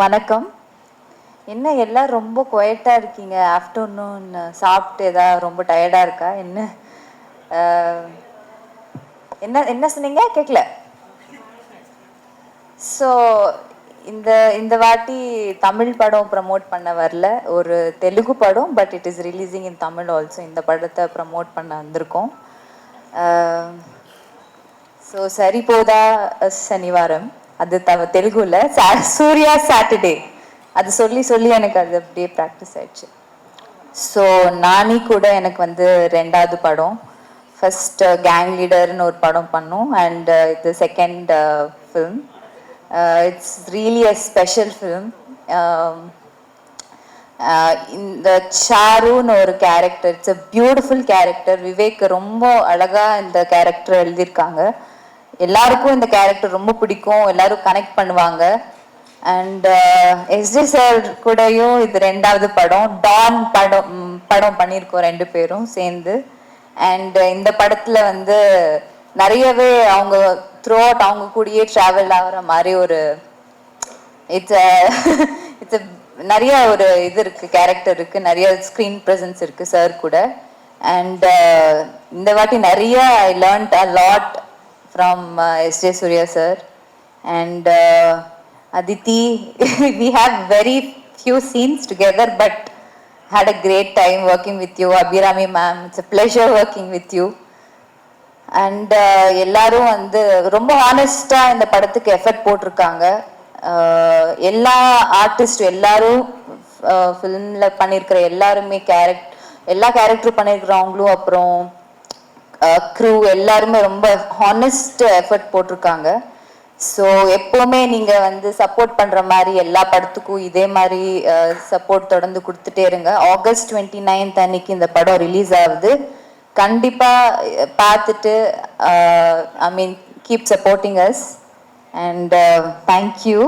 வணக்கம். என்ன எல்லாம் ரொம்ப குவைட்டாக இருக்கீங்க? ஆஃப்டர்நூன் சாப்பிட்டு ஏதாவது ரொம்ப டயர்டாக இருக்கா? என்ன என்ன என்ன சொன்னீங்க? கேட்கல ஸோ இந்த இந்த வாட்டி தமிழ் படம் ப்ரமோட் பண்ண வரல. ஒரு தெலுங்கு படம் but it is releasing in Tamil also இந்த படத்தை ப்ரமோட் பண்ண வந்திருக்கோம். ஸோ சரி போதா சனிவாரம். அது தவ தெலுங்குல சா- சூர்யா சாட்டர்டே அது சொல்லி சொல்லி எனக்கு அது அப்படியே ப்ராக்டிஸ் ஆயிடுச்சு. ஸோ நானி கூட எனக்கு வந்து ரெண்டாவது படம். ஃபர்ஸ்ட் கேங் லீடர்னு ஒரு படம் பண்ணோம். அண்ட் uh, இது second film it's really a special film இந்த சாருன்னு ஒரு character it's a beautiful character Vivek ரொம்ப அழகாக இந்த கேரக்டர் எழுதியிருக்காங்க. எல்லாருக்கும் இந்த கேரக்டர் ரொம்ப பிடிக்கும். எல்லாரும் கனெக்ட் பண்ணுவாங்க. அண்ட் எஸ்ஜே சார் கூடயும் இது ரெண்டாவது படம். டான் படம் படம் பண்ணியிருக்கோம் ரெண்டு பேரும் சேர்ந்து. அண்ட் uh, இந்த படத்துல வந்து நிறையவே அவங்க த்ரூ அவுட் அவங்க கூடயே ட்ராவல் ஆகிற மாதிரி ஒரு இட்ஸ் இட்ஸ் நிறைய ஒரு இது இருக்கு கேரக்டர் இருக்கு. நிறைய ஸ்க்ரீன் ப்ரெசன்ஸ் இருக்கு சார் கூட. அண்ட் uh, இந்த வாட்டி நிறைய I learned a lot from S J Suriya sir and Aditi we have very few scenes together but had a great time working with you. Abhirami ma'am it's a pleasure working with you. And uh, எல்லாரும் வந்து ரொம்ப ஹானஸ்டா இந்த படத்துக்கு effort போட்டிருக்காங்க. Uh, எல்லா artist எல்லாரும் uh, ஃபிலிம்ல பண்ணியிருக்கிற எல்லாருமே கேரக்ட் எல்லா கேரக்டரும் பண்ணியிருக்கிறவங்களும் அப்புறம் Uh, க்ரூ எல்லாருமே ரொம்ப ஹானஸ்ட் எஃபர்ட் போட்டிருக்காங்க. ஸோ எப்போவுமே நீங்க வந்து சப்போர்ட் பண்ற மாதிரி எல்லா படத்துக்கும் இதே மாதிரி uh, சப்போர்ட் தொடர்ந்து கொடுத்துட்டே இருங்க. ஆகஸ்ட் டுவெண்ட்டி நைன்த் அன்னைக்கு இந்த படம் ரிலீஸ் ஆகுது. கண்டிப்பா uh, பார்த்துட்டு I mean keep supporting us and thank you